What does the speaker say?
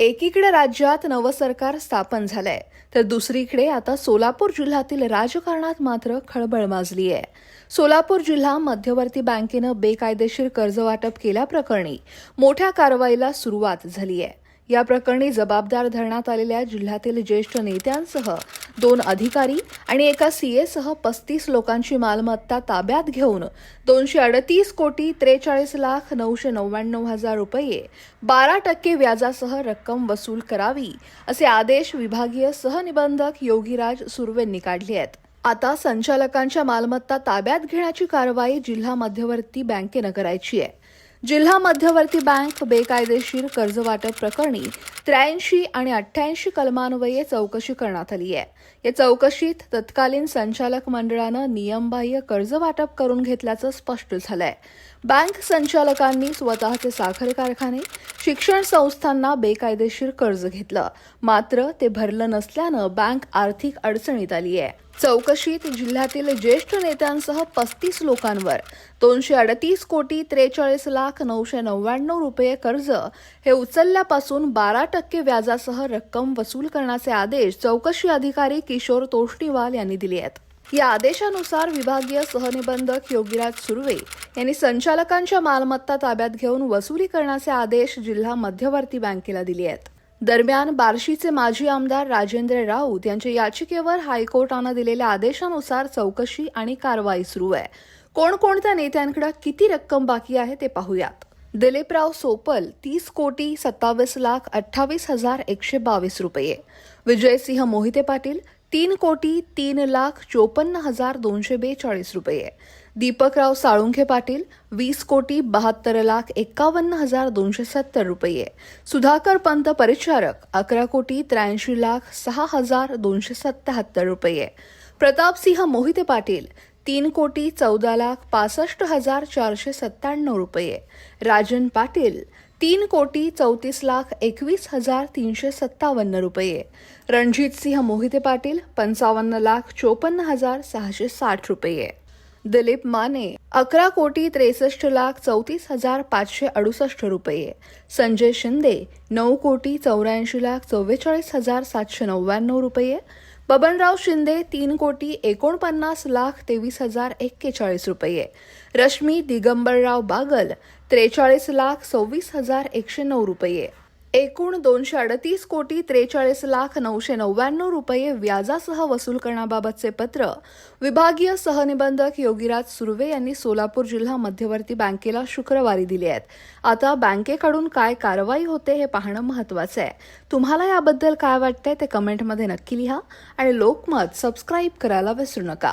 एकीकडे राज्यात नवं सरकार स्थापन झालंय तर दुसरीकडे आता सोलापूर जिल्ह्यातील राजकारणात मात्र खळबळ माजली आहे सोलापूर जिल्हा मध्यवर्ती बँकेनं बेकायदेशीर कर्ज वाटप केल्याप्रकरणी मोठ्या कारवाईला सुरुवात झाली आहे या प्रकरणी जबाबदार धरण्यात आलेल्या जिल्ह्यातील ज्येष्ठ नेत्यांसह दोन अधिकारी आणि एका सीएसह पस्तीस लोकांची मालमत्ता ताब्यात घेऊन दोनशे अडतीस कोटी त्रेचाळीस लाख नऊशे नव्याण्णव हजार रुपये बारा टक्के व्याजासह रक्कम वसूल करावी असे आदेश विभागीय सहनिबंधक योगीराज सुर्वेंनी काढले आहेत. आता संचालकांच्या मालमत्ता ताब्यात घेण्याची कारवाई जिल्हा मध्यवर्ती बँकेनं करायची आहे. जिल्हा मध्यवर्ती बँक बेकायदेशीर कर्ज वाटप प्रकरणी त्र्याऐंशी आणि अठ्ठ्याऐंशी कलमान्वये चौकशी करण्यात आली आहे. या चौकशीत तत्कालीन संचालक मंडळानं नियमबाह्य कर्ज वाटप करून घेतल्याचं स्पष्ट झालंय. बँक संचालकांनी स्वतःचे साखर कारखाने शिक्षण संस्थांना बेकायदेशीर कर्ज घेतलं. मात्र ते भरलं नसल्यानं बँक आर्थिक अडचणीत आली आहे. चौकशीत जिल्ह्यातील ज्येष्ठ नेत्यांसह पस्तीस लोकांवर. दोनशे अडतीस कोटी त्रेचाळीस लाख नऊशे नव्याण्णव रुपये कर्ज. हे उचलल्यापासून बारा टक्के व्याजासह रक्कम वसूल करण्याचे आदेश चौकशी अधिकारी किशोर तोष्णीवाल यांनी दिले आहेत. या आदेशानुसार विभागीय सहनिबंधक योगीराज सुर्वे यांनी संचालकांच्या मालमत्ता ताब्यात घेऊन वसुली करण्याचे आदेश जिल्हा मध्यवर्ती बँकेला दिले आहेत. दरम्यान बार्शीचे माजी आमदार राजेंद्र राऊत यांच्या याचिकेवर हायकोर्टानं दिलेल्या आदेशानुसार चौकशी आणि कारवाई सुरू आहे. कोणकोणत्या नेत्यांकडे किती रक्कम बाकी आहे ते पाहूयात. दिलीपराव सोपल तीस कोटी सत्तावीस लाख अठ्ठावीस हजार एकशे बावीस रुपये. विजयसिंह मोहिते पाटील तीन कोटी तीन लाख चोपन्न हजार दोनशे बेचाळीस रुपये. दीपकराव साळुंखे पाटील वीस कोटी बहात्तर लाख एक्कावन्न हजार दोनशे सत्तर रुपये. सुधाकर पंत परिचारक अकरा कोटी त्र्याऐंशी लाख सहा हजार दोनशे सत्याहत्तर रुपये. प्रतापसिंह मोहिते पाटील तीन कोटी चौदा लाख पासष्ट हजार चारशे सत्त्याण्णव रुपये. राजन पाटील तीन कोटी चौतीस लाख एकवीस हजार तीनशे सत्तावन्न रुपये. रणजितसिंह मोहिते पाटील पंचावन्न लाख चोपन्न हजार सहाशे साठ रुपये. दिलीप माने अकरा कोटी त्रेसष्ट लाख चौतीस हजार पाचशे अडुसष्ट रुपये. संजय शिंदे नऊ कोटी चौऱ्याऐंशी लाख चव्वेचाळीस हजार सातशे नव्याण्णव रुपये. बबनराव शिंदे तीन कोटी एकोणपन्नास लाख तेवीस हजार एक्केचाळीस रुपये. रश्मी दिगंबरराव बागल त्रेचाळीस लाख सव्वीस हजार एकशे नऊ रुपये. एकूण दोनशे अडतीस कोटी त्रेचाळीस लाख नऊशे नव्याण्णव रुपये व्याजासह वसूल करण्याबाबतचे पत्र विभागीय सहनिबंधक योगीराज सुर्वे यांनी सोलापूर जिल्हा मध्यवर्ती बँकेला शुक्रवारी दिले आहेत. आता बँकेकडून काय कारवाई होते हे पाहणं महत्वाचं आहे. तुम्हाला याबद्दल काय वाटतंय ते कमेंटमध्ये नक्की लिहा आणि लोकमत सबस्क्राईब करायला विसरू नका.